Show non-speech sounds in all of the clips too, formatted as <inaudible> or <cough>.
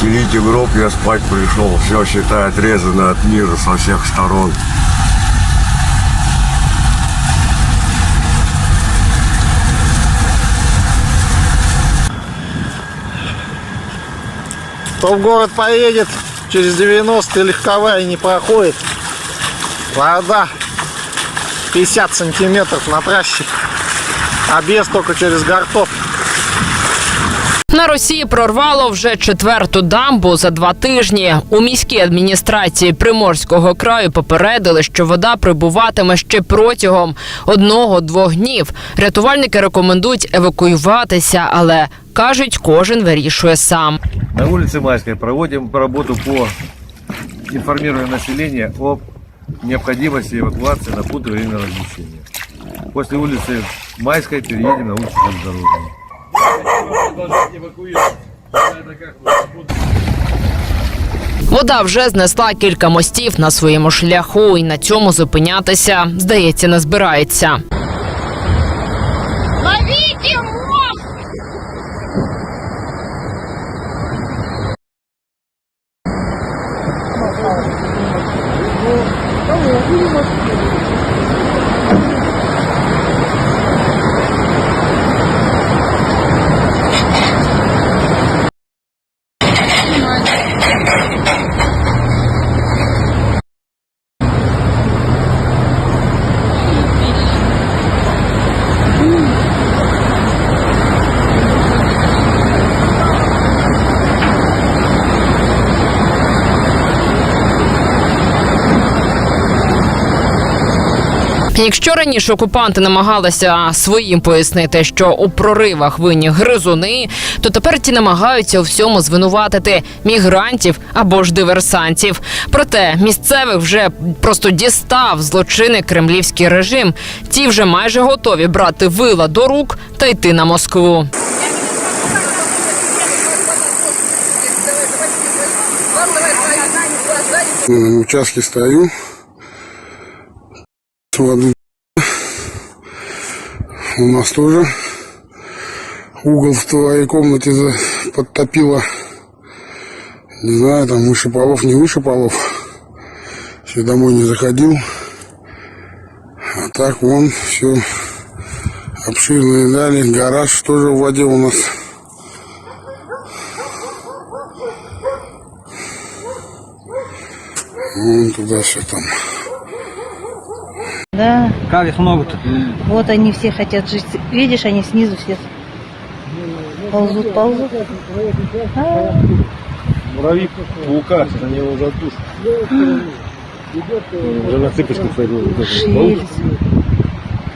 Стелите гроб, я спать пришел. Все, считай, отрезано от мира со всех сторон. Кто в город поедет, через 90 легковая не проходит. Вода 50 сантиметров на трассе. А без только через гортов. На Росії прорвало вже четверту дамбу за два тижні. У міській адміністрації Приморського краю попередили, що вода прибуватиме ще протягом одного-двох днів. Рятувальники рекомендують евакуюватися, але кажуть, кожен вирішує сам. На улице Майской проводим работу по информированию населения об необходимости эвакуации на пункт временного размещения. После улицы Майской переедем на улицу Железнодорожную. Вода вже знесла кілька мостів на своєму шляху, і на цьому зупинятися, здається, не збирається. Ловіть мост! Якщо раніше окупанти намагалися своїм пояснити, що у проривах винні гризуни, то тепер ті намагаються у всьому звинуватити мігрантів або ж диверсантів. Проте місцевих вже просто дістав злочинний кремлівський режим. Ті вже майже готові брати вила до рук та йти на Москву. На участке стою. У нас тоже угол в твоей комнате подтопило. Не знаю, там выше полов, не выше полов. Еще домой не заходил. А так вон все обширные дали. Гараж тоже в воде у нас. Вон туда все там. Да, Как их много-то? вот они все хотят жить. Видишь, они снизу все ползут, ползут. А, Муравьи паука, на него задушит. Уже на цыпочках.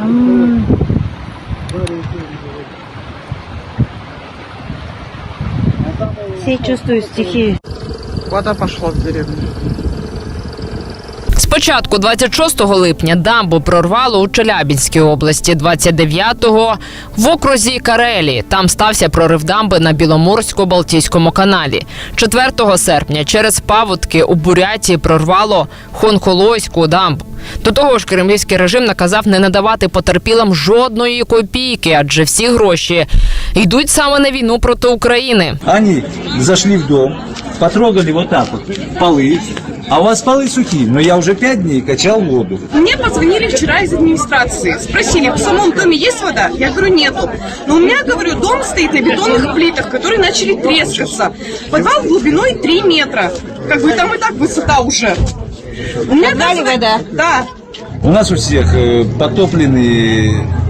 М. Все чувствуют стихию. Вода пошла в деревню. Спочатку 26 липня дамбу прорвало у Челябінській області, 29-го в окрузі Карелі. Там стався прорив дамби на Біломорсько-Балтійському каналі. 4 серпня через паводки у Бурятії прорвало Хонхолойську дамбу. До того ж, кремлівський режим наказав не надавати потерпілим жодної копійки, адже всі гроші йдуть саме на війну проти України. Они зашли в дом, потрогали вот так вот полы, а у вас полы сухие, но я уже пять дней качал воду. Мне позвонили вчера из администрации, спросили, в самом доме есть вода? Я говорю, нету. Но у меня, говорю, дом стоит на бетонных плитах, которые начали трескаться. Подвал глубиной 3 метра. Как бы там и так высота уже. У меня даже- вода? Да. У нас у всех э, потоплены э,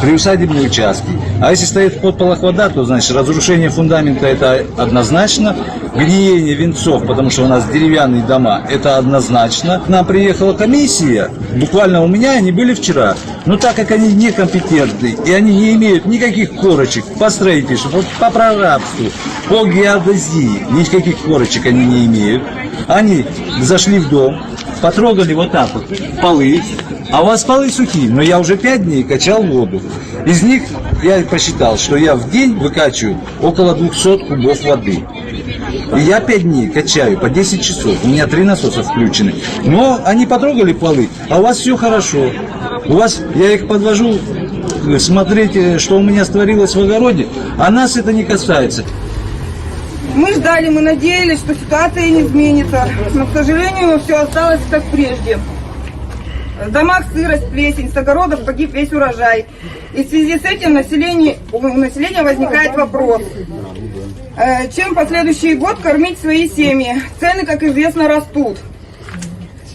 приусадебные участки. А если стоит в подполах вода, то значит разрушение фундамента это однозначно, гниение венцов, потому что у нас деревянные дома, это однозначно. К нам приехала комиссия, буквально у меня они были вчера, но так как они некомпетентны и они не имеют никаких корочек по строительству, по прорабству, по геодезии, никаких корочек они не имеют, они зашли в дом, потрогали вот так вот полы, а у вас полы сухие, но я уже пять дней качал воду. Из них я посчитал, что я в день выкачиваю около 200 кубов воды. И я пять дней качаю по 10 часов. У меня три насоса включены. Но они потрогали полы, а у вас все хорошо. У вас, я их подвожу э, смотреть, э, что у меня створилось в огороде, а нас это не касается. Мы ждали, мы надеялись, что ситуация не изменится. Но, к сожалению, все осталось как прежде. В домах сырость, плесень, с огородов погиб весь урожай. И в связи с этим население, у населения возникает вопрос. э, Чем последующий год кормить свои семьи? Цены, как известно, растут.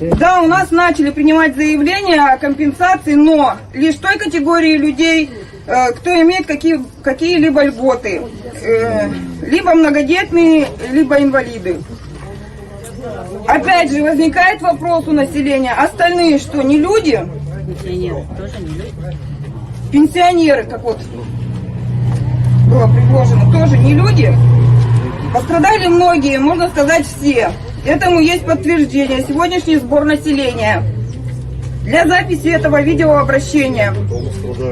Да, у нас начали принимать заявления о компенсации, но лишь той категории людей, э, кто имеет какие, какие-либо льготы. Либо многодетные, либо инвалиды. Опять же, возникает вопрос у населения, остальные что, не люди? Пенсионеры тоже не люди. Пенсионеры, как вот было предложено, тоже не люди. Пострадали многие, можно сказать все. Этому есть подтверждение. Сегодняшний сбор населения. Для записи этого видеообращения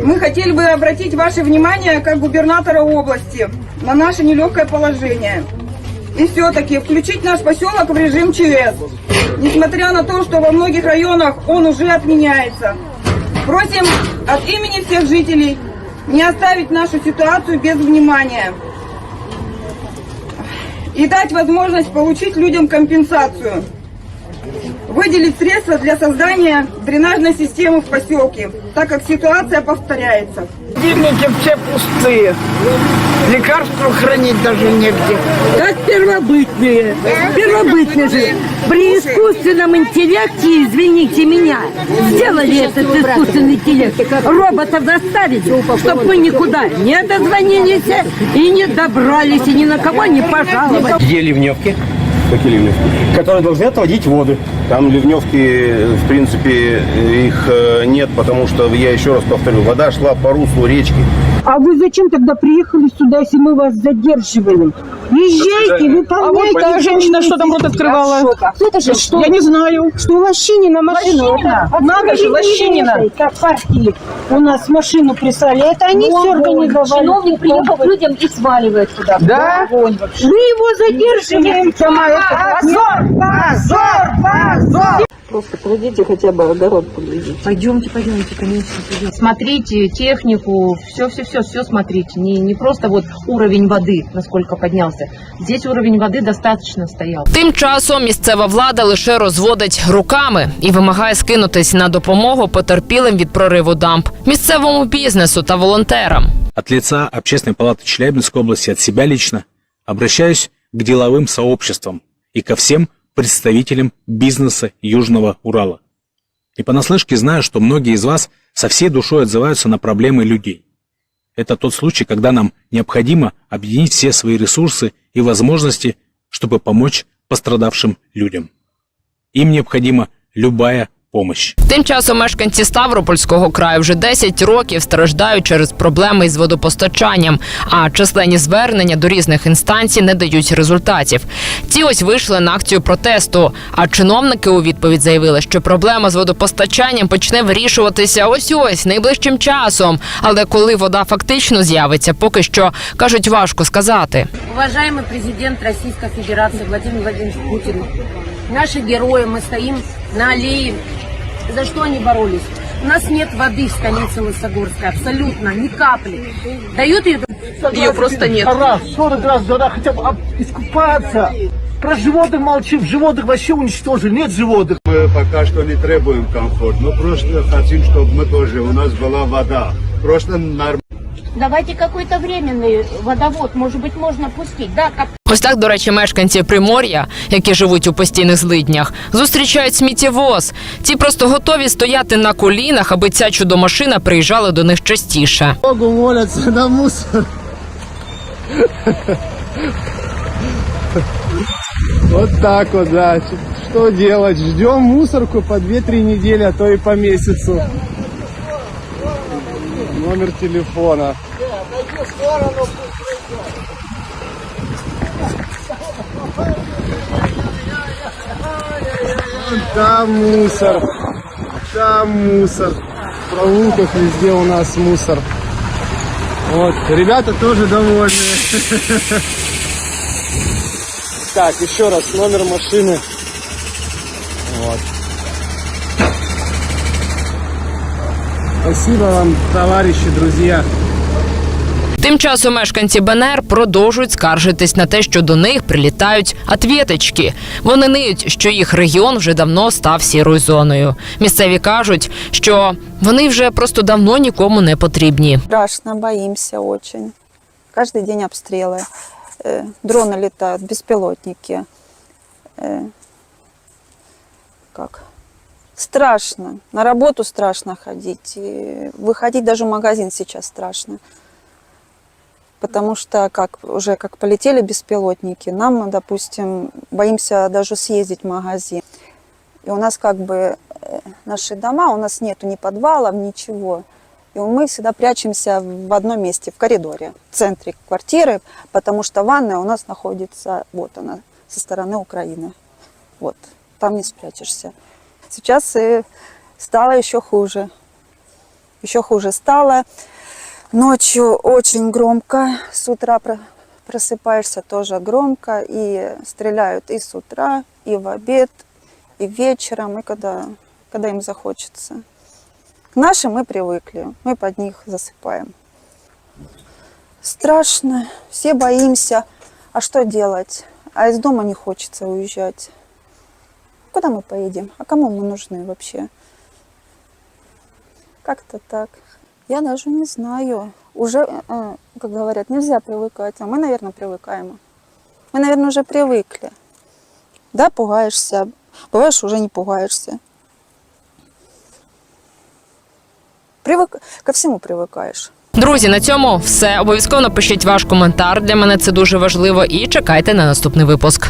мы хотели бы обратить ваше внимание, как губернатора области, на наше нелегкое положение. И все-таки включить наш поселок в режим ЧС. Несмотря на то, что во многих районах он уже отменяется. Просим от имени всех жителей не оставить нашу ситуацию без внимания. И дать возможность получить людям компенсацию. Выделить средства для создания дренажной системы в поселке, так как ситуация повторяется. Холодильники все пустые. Лекарства хранить даже негде. Как первобытные. Первобытные же. При искусственном интеллекте, извините меня, сделали этот искусственный интеллект. Роботов заставили, чтобы мы никуда не дозвонились и не добрались, и ни на кого не пожаловали. Где ливневки? Какие ливневки? Которые должны отводить воды. Там ливневки, в принципе, их э, нет, потому что, я еще раз повторю, вода шла по руслу речки. А вы зачем тогда приехали сюда, если мы вас задерживаем? Езжайте, выполняйте. А вот та женщина что там рот открывала? Это же что? Я не знаю. Что Лощинина машину? Лощинина. Надо же, Лощинина. Как партии у нас машину прислали. Это они все организовали. Чиновник приехал к людям и сваливает сюда. Да? Вы его задерживаем. Позор! Позор! Позор! Просто пройдите хотя бы огород поглядите. Пойдемте, пойдемте, конечно, пойдемте. Смотрите технику, все-все-все, все смотрите. Не, не просто вот уровень воды, насколько поднялся. Здесь уровень воды достаточно стоял. Тим часом місцева влада лише розводить руками і вимагає скинутись на допомогу потерпілим від прориву дамб, місцевому бізнесу та волонтерам. От лица Общественной палаты Челябинской области, от себя лично, обращаюсь к деловым сообществам и ко всем представителям бизнеса Южного Урала. И понаслышке знаю, что многие из вас со всей душой отзываются на проблемы людей. Это тот случай, когда нам необходимо объединить все свои ресурсы и возможности, чтобы помочь пострадавшим людям. Им необходима любая помощь. Тим часом мешканці Ставропольського краю вже 10 років страждають через проблеми із водопостачанням, а численні звернення до різних інстанцій не дають результатів. Ті ось вийшли на акцію протесту. А чиновники у відповідь заявили, що проблема з водопостачанням почне вирішуватися ось ось найближчим часом. Але коли вода фактично з'явиться, поки що кажуть важко сказати. Уважаемый президент Российской Федерации Владимир Владимирович Путин, наши герои, мы стоим на аллее. За что они боролись? У нас нет воды в столице Лысогорской, абсолютно, ни капли. Дают ее Ее просто нет. Раз, 40 раз да, хотя бы искупаться. Про животных молчим. Животных вообще уничтожили. Нет животных. Мы пока что не требуем комфорт, мы просто хотим, чтобы мы тоже, у нас была вода. Просто нормально. Давайте какой-то временный водовод, может быть, можно пустить. Да, как Ось так, до речі, мешканці Примор'я, які живуть у постійних злиднях, зустрічають сміттєвоз. Ті просто готові стояти на колінах, аби ця чудомашина приїжджала до них частіше. Богу молятся на мусор. Вот так вот, да. Что делать? Ждем мусорку по 2-3 недели, а то и по месяцу. Номер телефона. Там мусор. Там мусор. В прогулках везде у нас мусор. Вот, ребята тоже довольны. <laughs> Так, еще раз, номер машины. Вот. Спасибо вам, товарищи, друзья. Тим часом мешканці БНР продовжують скаржитись на те, що до них прилітають отвєточки. Вони ниють, що їх регіон вже давно став сірою зоною. Місцеві кажуть, що вони вже просто давно нікому не потрібні. Страшно, боимся очень. Каждый день обстрелы. Э, Дроны летают, беспилотники. Страшно. На работу страшно ходить. И Выходить даже в магазин сейчас страшно. Потому что как уже как полетели беспилотники, нам, допустим, боимся даже съездить в магазин. И у нас как бы э, наши дома, у нас нету ни подвалов, ничего. И мы всегда прячемся в одном месте, в коридоре, в центре квартиры, потому что ванная у нас находится, вот она, со стороны Украины. Вот, там не спрячешься. Сейчас стало еще хуже. Еще хуже стало. Ночью очень громко, с утра про- просыпаешься тоже громко, и стреляют и с утра, и в обед, и вечером, и когда, когда им захочется. К нашим мы привыкли, мы под них засыпаем. Страшно, все боимся. А что делать? А из дома не хочется уезжать. Куда мы поедем? А кому мы нужны вообще? Как-то так. Я даже не знаю. Уже, э, как говорят, нельзя привыкать. А мы, наверное, привыкаем. Мы, наверное, уже привыкли. Да, пугаешься. Бываешь, уже не пугаешься. Привык... Ко всему привыкаешь. Друзі, на цьому все. Обов'язково напишіть ваш коментар. Для мене це дуже важливо. І чекайте на наступний випуск.